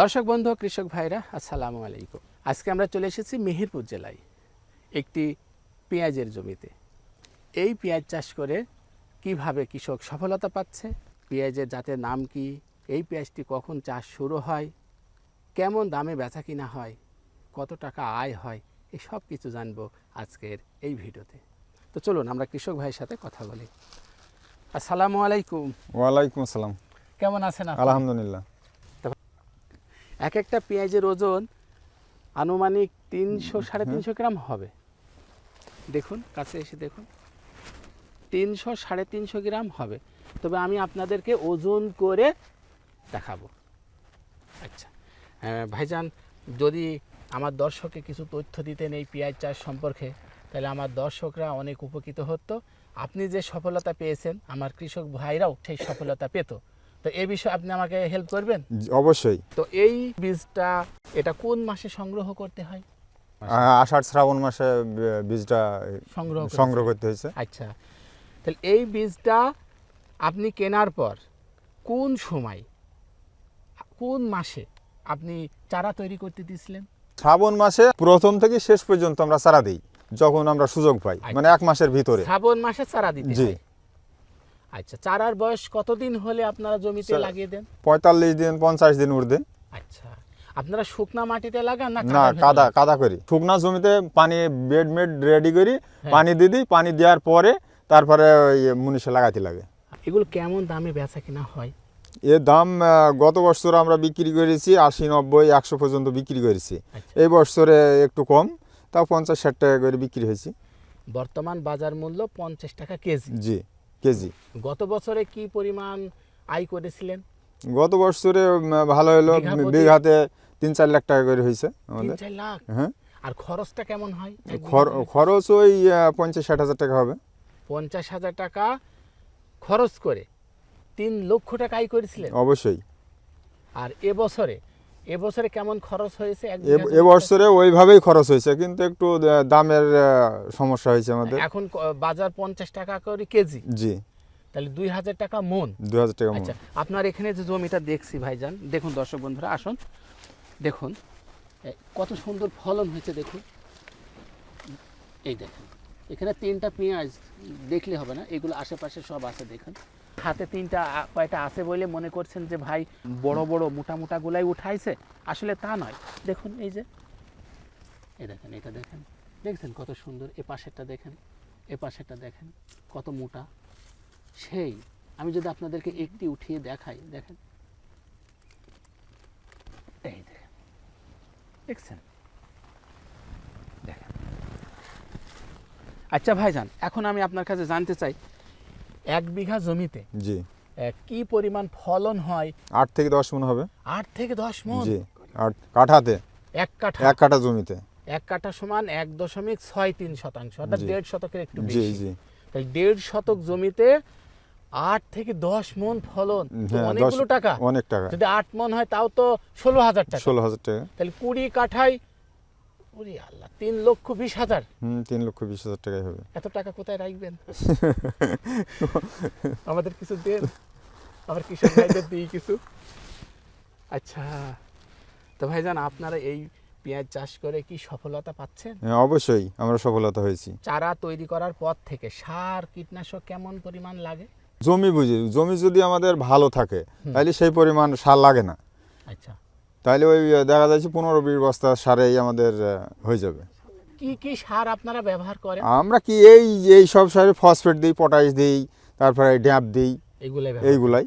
দর্শক বন্ধু কৃষক ভাইরা আসসালামু আলাইকুম। আজকে আমরা চলে এসেছি মেহেরপুর জেলায় একটি পেঁয়াজের জমিতে। এই পেঁয়াজ চাষ করে কীভাবে কৃষক সফলতা পাচ্ছে পেঁয়াজের জাতের নাম কি এই পেঁয়াজটি কখন চাষ শুরু হয় কেমন দামে বেচা কিনা হয় কত টাকা আয় হয় এই সব কিছু জানব আজকের এই ভিডিওতে। তো চলুন আমরা কৃষক ভাইয়ের সাথে কথা বলি। আসসালামু আলাইকুম। ওয়ালাইকুম আসসালাম। কেমন আছেন? আলহামদুলিল্লাহ। এক একটা পেঁয়াজের ওজন আনুমানিক তিনশো সাড়ে তিনশো গ্রাম হবে। দেখুন কাছে এসে দেখুন। তিনশো সাড়ে তিনশো গ্রাম হবে। তবে আমি আপনাদেরকে ওজন করে দেখাবো। আচ্ছা ভাইজান যদি আমার দর্শককে কিছু তথ্য দিতেন এই পেঁয়াজ চাষ সম্পর্কে তাহলে আমার দর্শকরা অনেক উপকৃত হতো। আপনি যে সফলতা পেয়েছেন আমার কৃষক ভাইরাও সেই সফলতা পেত। তো এই বিষয়ে আপনি আমাকে হেল্প করবেন? অবশ্যই। তো এই বীজটা এটা কোন মাসে সংগ্রহ করতে হয়? আষাঢ় শ্রাবণ মাসে বীজটা সংগ্রহ সংগ্রহ করতে হয়েছে। আচ্ছা। তাহলে এই বীজটা আপনি কেনার পর কোন সময় কোন মাসে আপনি চারা তৈরি করতে দিয়েছিলেন শ্রাবণ মাসে প্রথম থেকে শেষ পর্যন্ত আমরা চারা দিই যখন আমরা সুযোগ পাই আচ্ছা। মানে এক মাসের ভিতরে। শ্রাবণ মাসে চারা দিতে জি। আচ্ছা চারার বয়স কতদিন হলে আপনারা জমিতে লাগিয়ে দেন? পঁয়তাল্লিশ দিন পঞ্চাশ দিন ঊর্ধ্বে আচ্ছা আপনারা শুকনা মাটিতে লাগান না না কাদা কাদা করি। শুকনা জমিতে পানি বেড মেড রেডি করি হ্যাঁ। পানি দিয়ে দিই পানি দেওয়ার পরে তারপরে ওই মুনিশে লাগাতে লাগে। এগুলো কেমন দামে বেচা কিনা হয়? এর দাম গত বছর আমরা বিক্রি করেছি আশি নব্বই একশো পর্যন্ত বিক্রি করেছি। আচ্ছা। এই বছরে একটু কম তাও পঞ্চাশ ষাট টাকা করে বিক্রি হয়েছে। বর্তমান বাজার মূল্য পঞ্চাশ টাকা কেজি। জি। কেজি। গত বছরে কি পরিমাণ আয় করেছিলেন? গত বছরে ভালো হলো বিঘাতে তিন চার লাখ টাকা করে হয়েছে আমাদের। চার লাখ? হ্যাঁ। আর খরচটা কেমন হয়? খর- খরচ ওই পঞ্চাশ ষাট হাজার টাকা হবে। পঞ্চাশ হাজার টাকা খরচ করে তিন লক্ষ টাকা আয় করেছিলেন? অবশ্যই। আর এবছরে এবছরে কেমন খরচ হয়েছে? এবছরে ওইভাবেই খরচ হয়েছে কিন্তু একটু দামের সমস্যা হয়েছে আমাদের। এখন বাজার পঞ্চাশ টাকা করে কেজি। জি। তাহলে দুই হাজার টাকা মন। দু হাজার টাকা। আচ্ছা আপনার এখানে যে জমিটা দেখছি ভাইজান দেখুন দর্শক বন্ধুরা আসুন দেখুন কত সুন্দর ফলন হয়েছে দেখুন। এই দেখেন এখানে তিনটা পেঁয়াজ দেখলে হবে না এগুলো আশেপাশে সব আছে দেখুন। হাতে তিনটা কয়টা আছে বলে মনে করছেন যে ভাই বড় বড় মোটা মোটা গুলাই উঠাইছে? আসলে তা নয়। দেখুন এই যে এই দেখেন, এটা দেখেন। দেখছেন কত সুন্দর? এ পাশেরটা দেখেন, এ পাশেরটা দেখেন, কত মোটা। সেই, আমি যদি আপনাদেরকে একটি উঠিয়ে দেখাই, দেখেন। এই দেখেন, দেখছেন? দেখেন। আচ্ছা ভাইজান, এখন আমি আপনার কাছে জানতে চাই এক বিঘা জমিতে জি। কি পরিমাণ ফলন হয়? আট থেকে দশ মন হবে। আট থেকে দশ মন? জি আট কাঠাতে। এক কাঠা? এক কাঠা জমিতে। এক কাঠা সমান এক দশমিক ছয় তিন শতাংশ অর্থাৎ দেড় শতকের একটু জি বেশি। জি। তাই দেড় শতক জমিতে আট থেকে দশ মন ফলন হ্যাঁ অনেকগুলো টাকা। অনেক টাকা। যদি আট মন হয় তাও তো ষোলো হাজার টাকা। ষোলো হাজার টাকা। তাহলে কুড়ি কাঠায় ওরে আল্লাহ তিন লক্ষ বিশ হাজার। হুম তিন লক্ষ বিশ হাজার টাকাই হবে। এত টাকা কোথায় রাখবেন? আমাদের কিছু দেন আমার কৃষক ভাইদের দিই কিছু। আচ্ছা তো ভাইজান আপনারা এই পেঁয়াজ চাষ করে কি সফলতা পাচ্ছেন? হ্যাঁ অবশ্যই আমরা সফলতা হয়েছি। চারা তৈরি করার পর থেকে সার কীটনাশক কেমন পরিমাণ লাগে? জমি বুঝি জমি যদি আমাদের ভালো থাকে তাহলে সেই পরিমাণ সার লাগে না। আচ্ছা। তাহলে ওই দেখা যাচ্ছে পনেরো বিশ বস্তা সারেই আমাদের হয়ে যাবে। কি কি সার আপনারা ব্যবহার করেন? আমরা কি এই এই সব সারে ফসফেট দিই পটাশ দিই তারপরে ড্যাপ দিই এইগুলো এইগুলাই।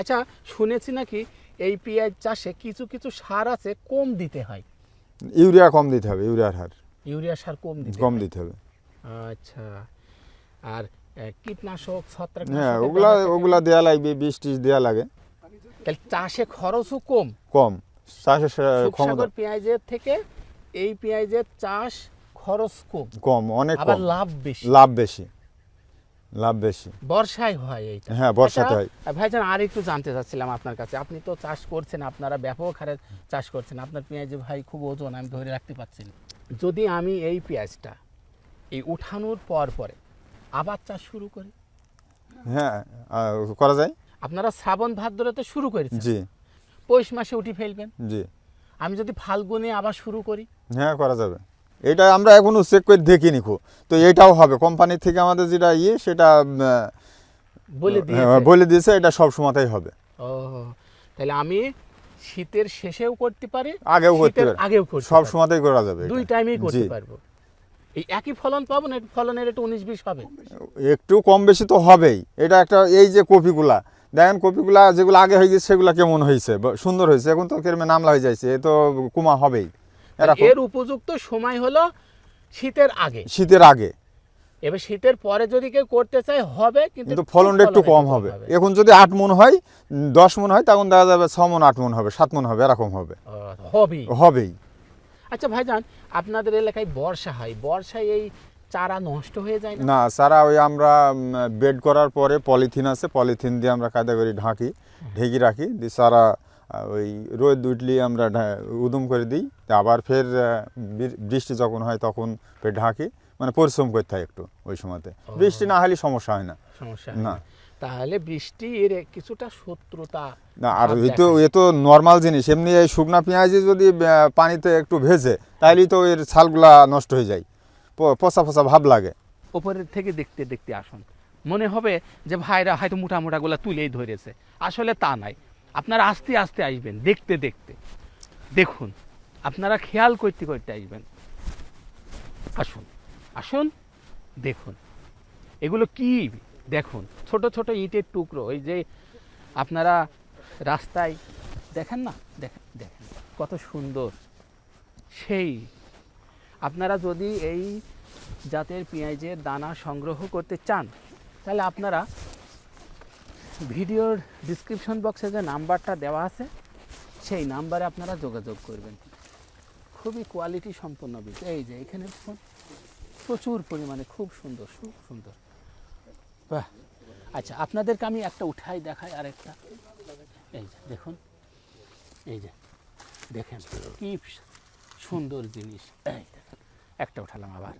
আচ্ছা শুনেছি নাকি এই পেঁয়াজ চাষে কিছু কিছু সার আছে কম দিতে হয়? ইউরিয়া কম দিতে হবে ইউরিয়ার হার। ইউরিয়া সার কম দিতে কম দিতে হবে। আচ্ছা আর কীটনাশক ছত্রাক হ্যাঁ ওগুলা ওগুলা দেওয়া লাগবে বিষ টিষ দেওয়া লাগে। তাহলে চাষে খরচও কম? কম। চাষের ক্ষমতা। পেঁয়াজের থেকে এই পেঁয়াজের চাষ খরচ কম। কম অনেক আবার লাভ বেশি। লাভ বেশি। লাভ বেশি। বর্ষায় হয় এইটা। হ্যাঁ বর্ষাতে আচ্ছা, হয়। ভাইজান আর একটু জানতে চাচ্ছিলাম আপনার কাছে। আপনি তো চাষ করছেন আপনারা ব্যাপক হারে চাষ করছেন। আপনার পেঁয়াজে ভাই খুব ওজন আমি ধরে রাখতে পারছি না। যদি আমি এই পেঁয়াজটা এই উঠানোর পর পরে আবার চাষ শুরু করি? হ্যাঁ করা যায়। আপনারা শ্রাবণ ভাদ্রতে শুরু করেছেন? জি। পৌষ মাসে উঠি ফেলবেন। জি। আমি যদি ফাল্গুনে আবার শুরু করি? হ্যাঁ করা যাবে। এটা আমরা এখনও চেক করে দেখিনি খো তো এটাও হবে। কোম্পানি থেকে আমাদের যেটা ইয়ে সেটা বলে হ্যাঁ, দিয়েছে। বলে দিয়েছে এটা সব সময়তেই হবে। ও তাহলে আমি শীতের শেষেও করতে পারি আগেও করতে পারি। আগেও করতে সব সময়তেই করা যাবে দুই টাইমেই করতে পারব। এই একই ফলন পাবো না? ফলনের একটু উনিশ বিশ হবে? একটু কম বেশি তো হবেই। এটা একটা এই যে কপিগুলা দেখেন কপিগুলা যেগুলো আগে হয়ে গেছে সেগুলো কেমন হয়েছে? সুন্দর হয়েছে। এখন তো কেরমে নামলা হয়ে যাচ্ছে এ তো কুমা হবেই। এর উপযুক্ত সময় হলো শীতের আগে। শীতের আগে। এবার শীতের পরে যদি কেউ করতে চায় হবে কিন্তু ফলনটা একটু কম হবে। এখন যদি আট মন হয় দশ মন হয় তখন দেখা যাবে ছ মন আট মন হবে সাত মন হবে এরকম হবে। হবেই। আচ্ছা ভাইজান আপনাদের এলাকায় বর্ষা হয়। বর্ষায় এই চারা নষ্ট হয়ে যায় না? সারা ওই আমরা বেড করার পরে পলিথিন আছে পলিথিন দিয়ে আমরা কায়দা করি ঢাকি ঢেকে রাখি দিয়ে সারা ওই রোদ উঠলি আমরা উদুম করে দিই আবার ফের বৃষ্টি যখন হয় তখন ফের ঢাকি মানে পরিশ্রম করতে হয় একটু ওই সময়তে। বৃষ্টি না হলে সমস্যা হয় না। সমস্যা না। তাহলে বৃষ্টি এর কিছুটা শত্রুতা না আর এ তো এ তো নর্মাল জিনিস এমনি এই শুকনা পেঁয়াজি যদি পানিতে একটু ভেজে তাহলেই তো এর ছালগুলা নষ্ট হয়ে যায়। পচা পচা ভাব লাগে। ওপরের থেকে দেখতে দেখতে আসুন। মনে হবে যে ভাইরা হয়তো মোটা মোটাগুলো তুলেই ধরেছে। আসলে তা নাই। আপনারা আস্তে আস্তে আসবেন, দেখতে দেখতে। দেখুন, আপনারা খেয়াল করতে করতে আসবেন। আসুন আসুন, দেখুন। এগুলো কি? দেখুন, ছোট ছোট ইটের টুকরো, ওই যে আপনারা রাস্তায়, দেখেন না? দেখেন দেখেন, কত সুন্দর। সেই আপনারা যদি এই জাতের পেঁয়াজের দানা সংগ্রহ করতে চান, তাহলে আপনারা ভিডিওর ডিসক্রিপশন বক্সে যে নাম্বারটা দেওয়া আছে, সেই নাম্বারে আপনারা যোগাযোগ করবেন। খুবই কোয়ালিটি সম্পন্ন বীজ। এই যে এখানে প্রচুর পরিমাণে, খুব সুন্দর খুব সুন্দর। বাহ! আচ্ছা আপনাদেরকে আমি একটা উঠাই দেখাই আর একটা এই যে, দেখুন, এই যে, দেখেন কি সুন্দর জিনিস। এই দেখেন একটা উঠালাম আবার।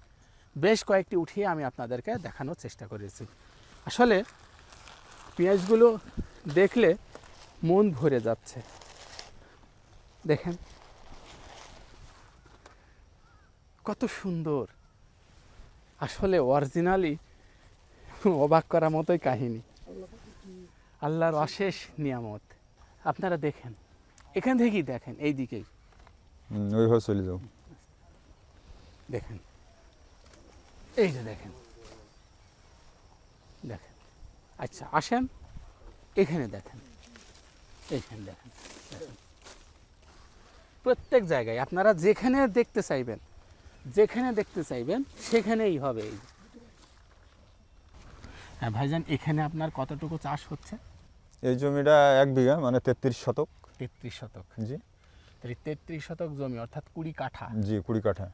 বেশ কয়েকটি উঠিয়ে আমি আপনাদেরকে দেখানোর চেষ্টা করেছি। আসলে পেঁয়াজগুলো দেখলে মন ভরে যাচ্ছে। দেখেন। কত সুন্দর। আসলে অরিজিনালি অবাক করার মতোই কাহিনী। আল্লাহর অশেষ নিয়ামত। আপনারা দেখেন। এখান থেকেই দেখেন এই দিকেই চলে যাও। দেখেন। এই যে দেখেন। দেখেন। আচ্ছা আসেন। এখানে দেখেন। এইখানে দেখেন। প্রত্যেক জায়গায় আপনারা যেখানে দেখতে চাইবেন যেখানে দেখতে চাইবেন সেখানেই হবে এই হ্যাঁ ভাইজান এখানে আপনার কতটুকু চাষ হচ্ছে? এই জমিটা এক বিঘা মানে তেত্রিশ শতক। তেত্রিশ শতক। জি। তেত্রিশ শতক জমি অর্থাৎ কুড়ি কাঠা। জি কুড়ি কাঠা।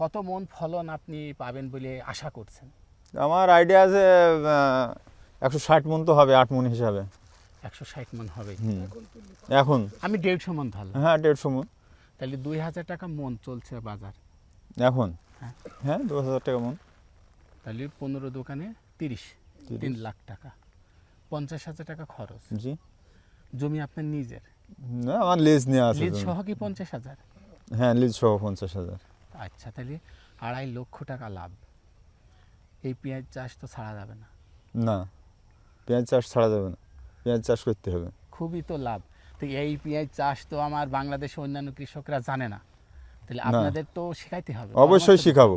কত মন ফলন আপনি পাবেন বলে আশা করছেন? আমার আইডিয়া আছে একশো ষাট মন তো হবে আট মন হিসাবে। একশো ষাট মন হবে। এখন? আমি দেড়শো মন ধরলাম হ্যাঁ দেড়শো মন। তাহলে দুই হাজার টাকা মন চলছে বাজার। এখন? হ্যাঁ। হ্যাঁ দু হাজার টাকা মন। তাহলে পনেরো দোকানে তিরিশ তিরিশ। তিন লাখ টাকা। পঞ্চাশ হাজার টাকা খরচ। জি। জমি আপনার নিজের। না আমার লিজ নেওয়া আছে লিজ সহ কি পঞ্চাশ হাজার? হ্যাঁ লিজ সহ পঞ্চাশ হাজার। আচ্ছা তাহলে আড়াই লক্ষ টাকা লাভ। এই পেঁয়াজ চাষ তো ছাড়া যাবে না। না পেঁয়াজ চাষ ছাড়া যাবে না। পেঁয়াজ চাষ করতে হবে। খুবই তো লাভ। তো এই পেঁয়াজ চাষ তো আমার বাংলাদেশে অন্যান্য কৃষকরা জানে না। তাহলে আপনাদের তো শেখাইতে হবে। অবশ্যই শিখাবো।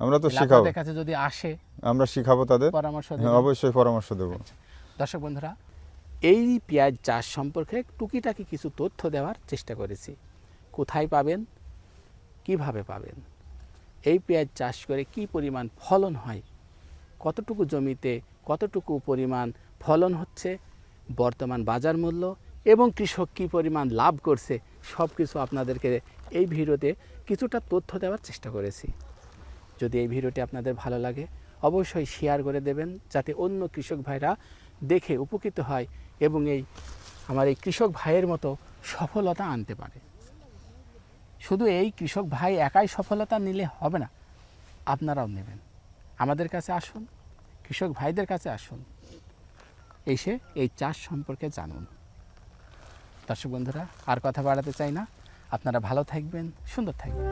আমরা তো শিখাবো। কাছে যদি আসে আমরা শিখাবো তাদের। পরামর্শ হ্যাঁ অবশ্যই পরামর্শ দেবো। দর্শক বন্ধুরা এই পেঁয়াজ চাষ সম্পর্কে টুকিটাকি কিছু তথ্য দেওয়ার চেষ্টা করেছি। কোথায় পাবেন কীভাবে পাবেন? এই পেঁয়াজ চাষ করে কি পরিমাণ ফলন হয়? কতটুকু জমিতে কতটুকু পরিমাণ ফলন হচ্ছে? বর্তমান বাজার মূল্য এবং কৃষক কী পরিমাণ লাভ করছে? সব কিছু আপনাদেরকে এই ভিডিওতে কিছুটা তথ্য দেওয়ার চেষ্টা করেছি। যদি এই ভিডিওটি আপনাদের ভালো লাগে, অবশ্যই শেয়ার করে দেবেন যাতে অন্য কৃষক ভাইরা দেখে উপকৃত হয় এবং এই আমার এই কৃষক ভাইয়ের মতো সফলতা আনতে পারে। শুধু এই কৃষক ভাই একাই সফলতা নিলে হবে না, আপনারাও নেবেন। আমাদের কাছে আসুন, কৃষক ভাইদের কাছে আসুন, এসে এই চাষ সম্পর্কে জানুন। দর্শক বন্ধুরা, আর কথা বাড়াতে চাই না। আপনারা ভালো থাকবেন, সুন্দর থাকবেন।